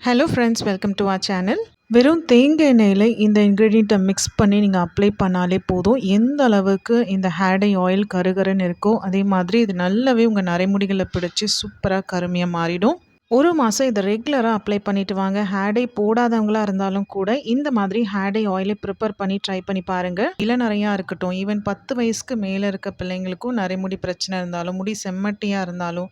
Hello friends welcome to our channel வெறும் தேங்காய் எண்ணெயில் இந்த இன்க்ரீடியண்ட்டை மிக்ஸ் பண்ணி நீங்கள் அப்ளை பண்ணாலே போதும். எந்த அளவுக்கு இந்த ஹேடை ஆயில் கருகருன்னு இருக்கோ அதே மாதிரி இது நல்லாவே உங்கள் நரைமுடிகளை பிடிச்சி சூப்பராக கருமையாக மாறிடும். ஒரு மாதம் இதை ரெகுலராக அப்ளை பண்ணிட்டு வாங்க. ஹேடை போடாதவங்களாக இருந்தாலும் கூட இந்த மாதிரி ஹேடை ஆயிலை ப்ரிப்பேர் பண்ணி ட்ரை பண்ணி பாருங்கள் இளநறையாக இருக்கட்டும் ஈவன் பத்து வயசுக்கு மேலே இருக்க பிள்ளைங்களுக்கும் நரைமுடி பிரச்சனை இருந்தாலும் முடி செம்மட்டியாக இருந்தாலும்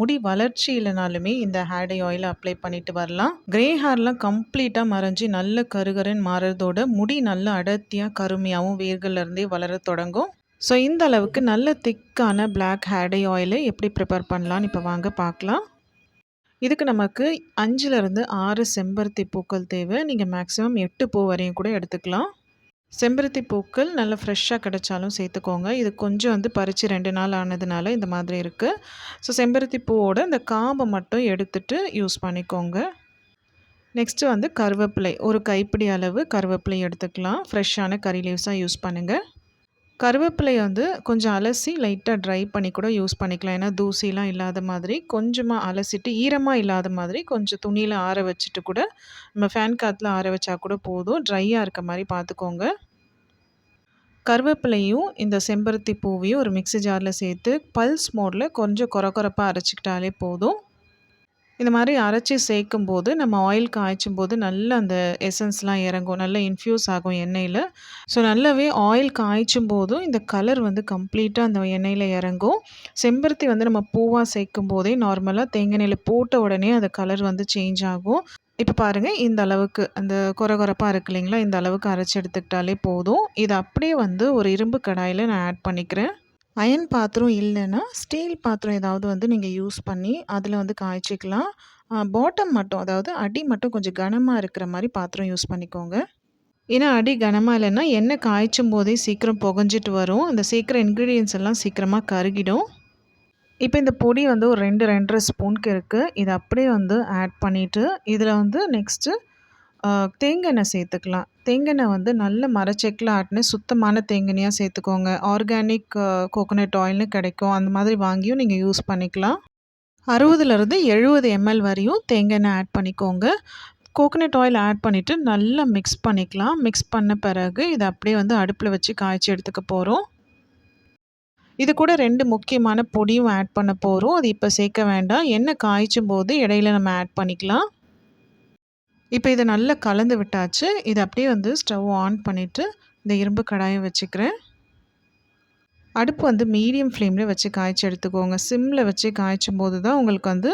முடி வளர்ச்சி இல்லைனாலுமே இந்த ஹேடை ஆயிலை அப்ளை பண்ணிட்டு வரலாம். கிரே ஹேர்லாம் கம்ப்ளீட்டாக மறைஞ்சி நல்ல கருகருன்னு மாறுறதோட முடி நல்ல அடர்த்தியாக கருமையாகவும் வேர்கள்லேருந்தே வளர தொடங்கும். ஸோ இந்த அளவுக்கு நல்ல திக்கான பிளாக் ஹேடை ஆயிலை எப்படி ப்ரிப்பேர் பண்ணலான்னு இப்போ வாங்க பார்க்கலாம். இதுக்கு நமக்கு அஞ்சுலேருந்து ஆறு செம்பருத்தி பூக்கள் தேவை. நீங்கள் மேக்ஸிமம் எட்டு பூ வரையும் கூட எடுத்துக்கலாம். செம்பருத்தி பூக்கள் நல்லா ஃப்ரெஷ்ஷாக கிடைச்சாலும் சேர்த்துக்கோங்க. இது கொஞ்சம் வந்து பறித்து ரெண்டு நாள் ஆனதுனால இந்த மாதிரி இருக்குது ஸோ செம்பருத்தி பூவோட இந்த காம்பை மட்டும் எடுத்துட்டு யூஸ் பண்ணிக்கோங்க. நெக்ஸ்ட்டு வந்து கருவேப்பிலை. ஒரு கைப்பிடி அளவு கருவேப்பிலை எடுத்துக்கலாம். ஃப்ரெஷ்ஷான கறி லீவ்ஸாக யூஸ் பண்ணுங்கள் கருவேப்பிலையை வந்து கொஞ்சம் அலசி லைட்டாக ட்ரை பண்ணி கூட யூஸ் பண்ணிக்கலாம். ஏன்னா தூசிலாம் இல்லாத மாதிரி கொஞ்சமாக அலசிட்டு ஈரமாக இல்லாத மாதிரி கொஞ்சம் துணியில் ஆற வச்சுட்டு கூட நம்ம ஃபேன் காற்றுல ஆற வச்சா கூட போதும். ட்ரையாக இருக்க மாதிரி பார்த்துக்கோங்க கருவேப்பிலையும் இந்த செம்பருத்தி பூவையும் ஒரு மிக்ஸி ஜாரில் சேர்த்து பல்ஸ் மோடில் கொஞ்சம் கொர கொரப்பாக அரைச்சிக்கிட்டாலே போதும். இந்த மாதிரி அரைச்சி சேர்க்கும் போது நம்ம ஆயில் காய்ச்சும் போது நல்ல அந்த எசன்ஸ்லாம் இறங்கும் நல்லா இன்ஃப்யூஸ் ஆகும் எண்ணெயில். ஸோ நல்லாவே ஆயில் காய்ச்சும் போதும் இந்த கலர் வந்து கம்ப்ளீட்டாக அந்த எண்ணெயில் இறங்கும். செம்பருத்தி வந்து நம்ம பூவாக சேர்க்கும் போதே நார்மலாக தேங்காய் எண்ணெயில் போட்ட உடனே அந்த கலர் வந்து சேஞ்ச் ஆகும். இப்போ பாருங்கள் இந்த அளவுக்கு அந்த கொரகொரப்பாக இருக்கு இல்லைங்களா? இந்த அளவுக்கு அரைச்சி எடுத்துக்கிட்டாலே போதும். இது அப்படியே வந்து ஒரு இரும்பு கடாயில் நான் ஆட் பண்ணிக்கிறேன். அயன் பாத்திரம் இல்லைன்னா ஸ்டீல் பாத்திரம் ஏதாவது வந்து நீங்கள் யூஸ் பண்ணி அதில் வந்து காய்ச்சிக்கலாம். பாட்டம் மட்டும் அதாவது அடி மட்டும் கொஞ்சம் கனமாக இருக்கிற மாதிரி பாத்திரம் யூஸ் பண்ணிக்கோங்க. ஏன்னா அடி கனமாக இல்லைன்னா எண்ணெய் காய்ச்சும் போதே சீக்கிரம் புகஞ்சிட்டு வரும். அந்த சீக்கிரம் இன்க்ரீடியன்ஸ் எல்லாம் சீக்கிரமாக கருகிடும். இப்போ இந்த பொடி வந்து ஒரு ரெண்டு ரெண்டரை ஸ்பூனுக்கு இருக்குது இதை அப்படியே வந்து ஆட் பண்ணிவிட்டு இதில் வந்து நெக்ஸ்ட்டு தேங்காய் எண்ணெய் சேர்த்துக்கலாம். தேங்காய் எண்ணெய் வந்து நல்ல மரச்செக்கில் ஆட்டின சுத்தமான தேங்காய்யாக சேர்த்துக்கோங்க. ஆர்கானிக் கோகோனட் ஆயில்னு கிடைக்கும். அந்த மாதிரி வாங்கியும் நீங்கள் யூஸ் பண்ணிக்கலாம். அறுபதுலேருந்து எழுபது எம்எல் வரையும் தேங்காய் எண்ணெய் ஆட் பண்ணிக்கோங்க. கோகோனட் ஆயில் ஆட் பண்ணிவிட்டு நல்லா மிக்ஸ் பண்ணிக்கலாம். மிக்ஸ் பண்ண பிறகு இதை அப்படியே வந்து அடுப்பில் வச்சு காய்ச்சி எடுத்துக்க போகிறோம் இது கூட ரெண்டு முக்கியமான பொடியும் ஆட் பண்ண போகிறோம் அது இப்போ சேர்க்க வேண்டாம். எண்ணெய் காய்ச்சும் போது இடையில நம்ம ஆட் பண்ணிக்கலாம். இப்போ இதை நல்லா கலந்து விட்டாச்சு. இதை அப்படியே வந்து ஸ்டவ் ஆன் பண்ணிவிட்டு இந்த இரும்பு கடாயை வச்சுக்கிறேன். அடுப்பு வந்து மீடியம் ஃப்ளேமில் வச்சு காய்ச்சி எடுத்துக்கோங்க. சிம்மில் வச்சு காய்ச்சும் போது தான் உங்களுக்கு வந்து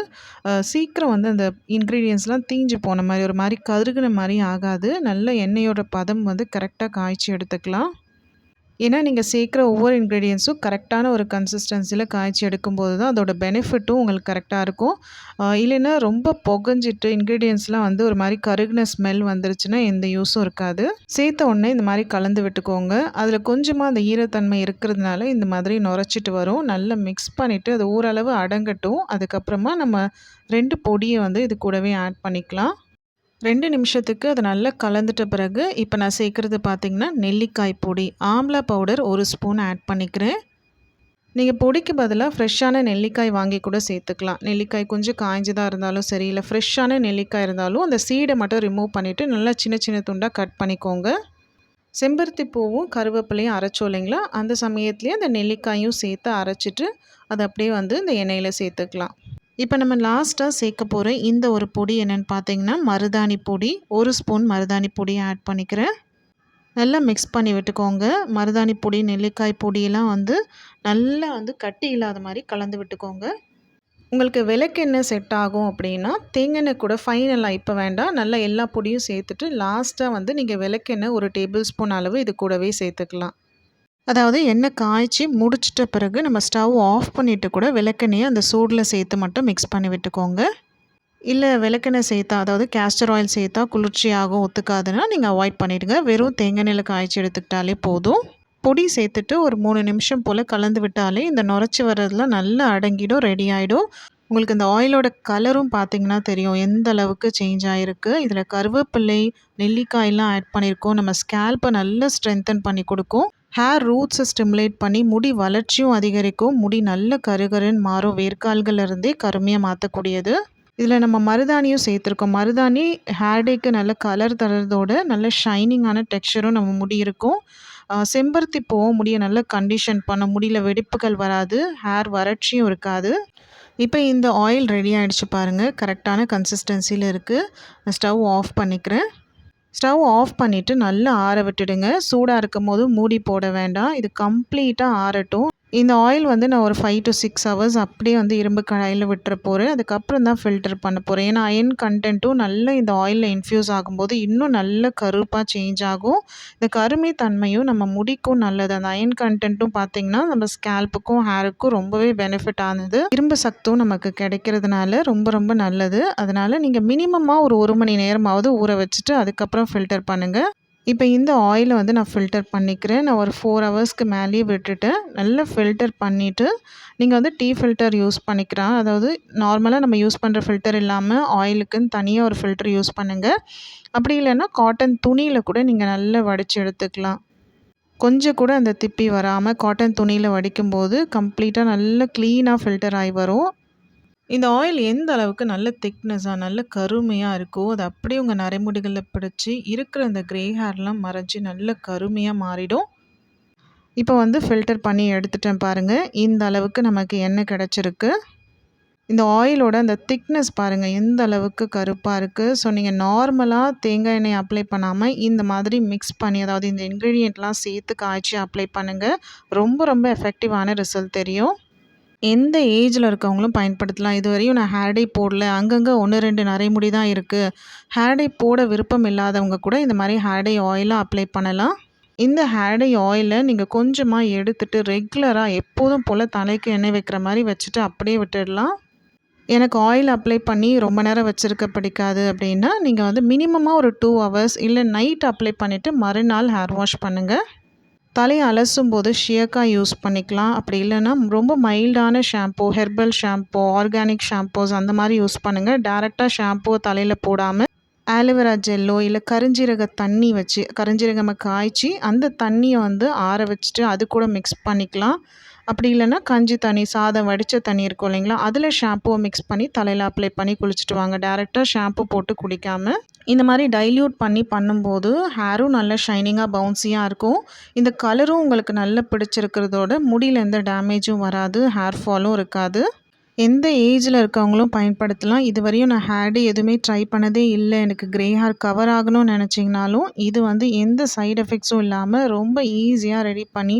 சீக்கிரம் வந்து அந்த இன்க்ரீடியன்ஸ்லாம் தீஞ்சு போன மாதிரி ஒரு மாதிரி கருகுன மாதிரி ஆகாது. நல்ல எண்ணெயோட பதம் வந்து கரெக்டாக காய்ச்சி எடுத்துக்கலாம். ஏன்னா நீங்கள் சேர்க்குற ஒவ்வொரு இன்க்ரீடியன்ஸும் கரெக்டான ஒரு கன்சிஸ்டன்சியில் காய்ச்சி எடுக்கும்போது தான் அதோட பெனிஃபிட்டும் உங்களுக்கு கரெக்டாக இருக்கும். இல்லைன்னா ரொம்ப புகஞ்சிட்டு இன்க்ரீடியன்ஸ்லாம் வந்து ஒரு மாதிரி கருகின ஸ்மெல் வந்துருச்சுன்னா எந்த யூஸும் இருக்காது. சேர்த்த உடனே இந்த மாதிரி கலந்து விட்டுக்கோங்க. அதில் கொஞ்சமாக அந்த ஈரத்தன்மை இருக்கிறதுனால இந்த மாதிரி நுரைச்சிட்டு வரும். நல்லா மிக்ஸ் பண்ணிவிட்டு அது ஓரளவு அடங்கட்டும். அதுக்கப்புறமா நம்ம ரெண்டு பொடியை வந்து இது கூடவே ஆட் பண்ணிக்கலாம். ரெண்டு நிமிஷத்துக்கு அது நல்லா கலந்துட்ட பிறகு இப்போ நான் சேர்க்குறது பார்த்தீங்கன்னா நெல்லிக்காய் பொடி. ஆம்லா பவுடர் ஒரு ஸ்பூன் ஆட் பண்ணிக்கிறேன். நீங்கள் பொடிக்கு பதிலாக ஃப்ரெஷ்ஷான நெல்லிக்காய் வாங்கி கூட சேர்த்துக்கலாம். நெல்லிக்காய் கொஞ்சம் காய்ஞ்சதாக இருந்தாலும் சரி இல்லை ஃப்ரெஷ்ஷான நெல்லிக்காய் இருந்தாலும் அந்த சீடை மட்டும் ரிமூவ் பண்ணிவிட்டு நல்லா சின்ன சின்ன துண்டாக கட் பண்ணிக்கோங்க. செம்பருத்தி பூவும் கருவேப்பிலையும் அரைச்சோம் இல்லைங்களா? அந்த சமயத்துலேயே அந்த நெல்லிக்காயும் சேர்த்து அரைச்சிட்டு அதை அப்படியே வந்து இந்த எண்ணெயில் சேர்த்துக்கலாம். இப்போ நம்ம லாஸ்ட்டாக சேர்க்க போகிற இந்த ஒரு பொடி என்னென்னு பார்த்தீங்கன்னா மருதாணி பொடி. ஒரு ஸ்பூன் மருதாணி பொடியை ஆட் பண்ணிக்கிறேன். நல்லா மிக்ஸ் பண்ணி விட்டுக்கோங்க. மருதாணி பொடி நெல்லிக்காய் பொடியெல்லாம் வந்து நல்லா வந்து கட்டி இல்லாத மாதிரி கலந்து விட்டுக்கோங்க. உங்களுக்கு விளக்கெண்ணெய் செட் ஆகும் அப்படின்னா தேங்காய் கூட ஃபைனலாக இப்போ வேண்டாம். நல்லா எல்லா பொடியும் சேர்த்துட்டு லாஸ்ட்டாக வந்து நீங்கள் விளக்கெண்ணெய் ஒரு டேபிள் ஸ்பூன் அளவு இது கூடவே சேர்த்துக்கலாம். அதாவது எண்ணெய் காய்ச்சி முடிச்சிட்ட பிறகு நம்ம ஸ்டவ் ஆஃப் பண்ணிவிட்டு கூட விளக்கெண்ணையை அந்த சூடில் சேர்த்து மட்டும் மிக்ஸ் பண்ணி விட்டுக்கோங்க. இல்லை விளக்கெண்ணெய் சேர்த்தா அதாவது கேஸ்டர் ஆயில் சேர்த்தா குளிர்ச்சியாகும் ஒத்துக்காதுன்னா நீங்கள் அவாய்ட் பண்ணிவிடுங்க வெறும் தேங்காய் நெல்லை காய்ச்சி எடுத்துக்கிட்டாலே போதும். பொடி சேர்த்துட்டு ஒரு மூணு நிமிஷம் போல் கலந்து விட்டாலே இந்த நுரைச்சி வர்றதுலாம் நல்லா அடங்கிடும் ரெடி ஆகிடும் உங்களுக்கு இந்த ஆயிலோட கலரும் பார்த்தீங்கன்னா தெரியும். எந்த அளவுக்கு சேஞ்ச் ஆகிருக்கு இதில் கருவேப்பிள்ளை நெல்லிக்காயெல்லாம் ஆட் பண்ணியிருக்கோம் நம்ம ஸ்கேல்ப்பை நல்லா ஸ்ட்ரென்தன் பண்ணி கொடுக்கும். ஹேர் ரூட்ஸை ஸ்டிமுலேட் பண்ணி முடி வளர்ச்சியும் அதிகரிக்கும். முடி நல்ல கருகருன்னு மாறும். வேர்க்கால்களிலிருந்தே கருமையாக மாற்றக்கூடியது. இதில் நம்ம மருதாணியும் சேர்த்துருக்கோம். மருதாணி ஹேர்டேக்கு நல்ல கலர் தரதோடு நல்ல ஷைனிங்கான டெக்ஸ்சரும் நம்ம முடி இருக்கும். செம்பருத்தி போகும் முடியை நல்ல கண்டிஷன் பண்ண முடியல வெடிப்புகள் வராது. ஹேர் வறட்சியும் இருக்காது. இப்போ இந்த ஆயில் ரெடி ஆகிடுச்சு பாருங்கள் கரெக்டான கன்சிஸ்டன்சியில் இருக்குது ஸ்டவ் ஆஃப் பண்ணிக்கிறேன். ஸ்டவ் ஆஃப் பண்ணிவிட்டு நல்லா ஆற விட்டுடுங்க. சூடாக இருக்கும் போது மூடி போட வேண்டாம். இது கம்ப்ளீட்டாக ஆறட்டும். இந்த ஆயில் வந்து நான் ஒரு ஃபைவ் டு சிக்ஸ் ஹவர்ஸ் அப்படியே வந்து இரும்பு கடாயில் விட்டுற போகிறேன் அதுக்கப்புறம் தான் ஃபில்டர் பண்ண போகிறேன் ஏன்னா அயன் கண்டென்ட்டும் நல்லா இந்த ஆயிலில் இன்ஃப்யூஸ் ஆகும்போது இன்னும் நல்ல கருப்பாக சேஞ்ச் ஆகும். இந்த கருமை தன்மையும் நம்ம முடிக்கும் நல்லது. அந்த அயன் கண்டென்ட்டும் பார்த்திங்கன்னா நம்ம ஸ்கேல்ப்புக்கும் ஹேருக்கும் ரொம்பவே பெனிஃபிட் ஆனது. இரும்பு சக்தும் நமக்கு கிடைக்கிறதுனால ரொம்ப ரொம்ப நல்லது. அதனால் நீங்கள் மினிமமாக ஒரு ஒரு மணி நேரமாவது ஊற வச்சுட்டு அதுக்கப்புறம் ஃபில்டர் பண்ணுங்கள் இப்போ இந்த ஆயிலை வந்து நான் ஃபில்டர் பண்ணிக்கிறேன். நான் ஒரு ஃபோர் ஹவர்ஸ்க்கு மேலேயே விட்டுட்டு நல்லா ஃபில்டர் பண்ணிவிட்டு நீங்கள் வந்து டீ ஃபில்டர் யூஸ் பண்ணிக்கலாம். அதாவது நார்மலாக நம்ம யூஸ் பண்ணுற ஃபில்டர் இல்லாமல் ஆயிலுக்குன்னு தனியாக ஒரு ஃபில்டர் யூஸ் பண்ணுங்கள் அப்படி இல்லைன்னா காட்டன் துணியில் கூட நீங்கள் நல்லா வடித்து எடுத்துக்கலாம். கொஞ்சம் கூட அந்த திப்பி வராமல் காட்டன் துணியில் வடிக்கும்போது கம்ப்ளீட்டாக நல்லா க்ளீனாக ஃபில்டர் ஆகி வரும். இந்த ஆயில் எந்த அளவுக்கு நல்ல திக்னஸாக நல்ல கருமையாக இருக்கோ அது அப்படியே உங்கள் நரைமுடிகளில் பிடிச்சி இருக்கிற அந்த க்ரே ஹேர்லாம் மறைஞ்சி நல்ல கருமையாக மாறிடும். இப்போ வந்து ஃபில்டர் பண்ணி எடுத்துட்டேன் பாருங்கள் இந்த அளவுக்கு நமக்கு எண்ணெய் கிடச்சிருக்கு. இந்த ஆயிலோட அந்த திக்னஸ் பாருங்கள் எந்த அளவுக்கு கருப்பாக இருக்குது ஸோ நீங்கள் நார்மலாக தேங்காய் எண்ணெய் அப்ளை பண்ணாமல் இந்த மாதிரி மிக்ஸ் பண்ணி அதாவது இந்த இன்க்ரீடியண்ட்லாம் சேர்த்து காய்ச்சி அப்ளை பண்ணுங்கள் ரொம்ப ரொம்ப எஃபெக்டிவான ரிசல்ட் தெரியும். எந்த ஏஜில் இருக்கவங்களும் பயன்படுத்தலாம். இதுவரையும் நான் ஹேர் டை போடல. அங்கங்கே ஒன்று ரெண்டு நரைமுடி தான் இருக்குது ஹேர் டை போட விருப்பம் இல்லாதவங்க கூட இந்த மாதிரி ஹேர் டை ஆயிலாக அப்ளை பண்ணலாம். இந்த ஹேர் டை ஆயிலை நீங்கள் கொஞ்சமாக எடுத்துகிட்டு ரெகுலராக எப்போதும் போல் தலைக்கு எண்ணெய் வைக்கிற மாதிரி வச்சுட்டு அப்படியே விட்டுடலாம். எனக்கு ஆயில் அப்ளை பண்ணி ரொம்ப நேரம் வச்சுருக்க பிடிக்காது அப்படின்னா நீங்கள் வந்து மினிமமாக ஒரு டூ ஹவர்ஸ் இல்லை நைட் அப்ளை பண்ணிவிட்டு மறுநாள் ஹேர் வாஷ் பண்ணுங்கள் தலையை அலசும் போது யூஸ் பண்ணிக்கலாம். அப்படி இல்லைன்னா ரொம்ப மைல்டான shampoo herbal shampoo organic shampoos அந்த மாதிரி யூஸ் பண்ணுங்கள் டேரெக்டாக ஷாம்பூவை தலையில் போடாமல் ஆலோவேரா ஜெல்லோ இல்லை கருஞ்சீரக தண்ணி வச்சு கருஞ்சீரகமாக காய்ச்சி அந்த தண்ணியை வந்து ஆற வச்சுட்டு அது கூட மிக்ஸ் பண்ணிக்கலாம். அப்படி இல்லைன்னா கஞ்சி தண்ணி சாதம் வடித்த தண்ணி இருக்கும் இல்லைங்களா? அதில் ஷாம்புவை மிக்ஸ் பண்ணி தலையில் அப்ளை பண்ணி குளிச்சுட்டு வாங்க. டேரெக்டாக ஷாம்பு போட்டு குளிக்காமல் இந்த மாதிரி டைல்யூட் பண்ணி பண்ணும்போது ஹேரும் நல்ல ஷைனிங்காக பவுன்ஸியாக இருக்கும். இந்த கலரும் உங்களுக்கு நல்லா பிடிச்சிருக்கிறதோட முடியில் எந்த டேமேஜும் வராது ஹேர் ஃபாலும் இருக்காது. எந்த ஏஜில் இருக்கவங்களும் பயன்படுத்தலாம். இதுவரையும் நான் ஹேடு எதுவுமே ட்ரை பண்ணதே இல்லை. எனக்கு க்ரே ஹேர் கவர் ஆகணும்னு நினச்சிங்கனாலும் இது வந்து எந்த சைட் எஃபெக்ட்ஸும் இல்லாமல் ரொம்ப ஈஸியாக ரெடி பண்ணி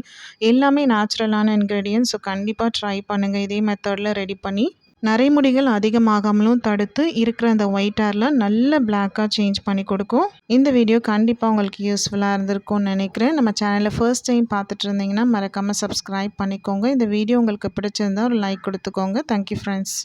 எல்லாமே நேச்சுரலான இன்க்ரீடியன்ஸ் ஸோ கண்டிப்பாக ட்ரை பண்ணுங்கள் இதே மெத்தடில் ரெடி பண்ணி நரைமுடிகள் அதிகமாகாமலும் தடுத்து இருக்கிற அந்த ஒயிட் ஹேரில் நல்ல பிளாக்காக சேஞ்ச் பண்ணி கொடுக்கும். இந்த வீடியோ கண்டிப்பாக உங்களுக்கு யூஸ்ஃபுல்லாக இருந்திருக்கும்னு நினைக்கிறேன். நம்ம சேனலில் ஃபர்ஸ்ட் டைம் பார்த்துட்டு இருந்தீங்கன்னா மறக்காமல் சப்ஸ்கிரைப் பண்ணிக்கோங்க. இந்த வீடியோ உங்களுக்கு பிடிச்சிருந்தா ஒரு லைக் கொடுத்துக்கோங்க. Thank you friends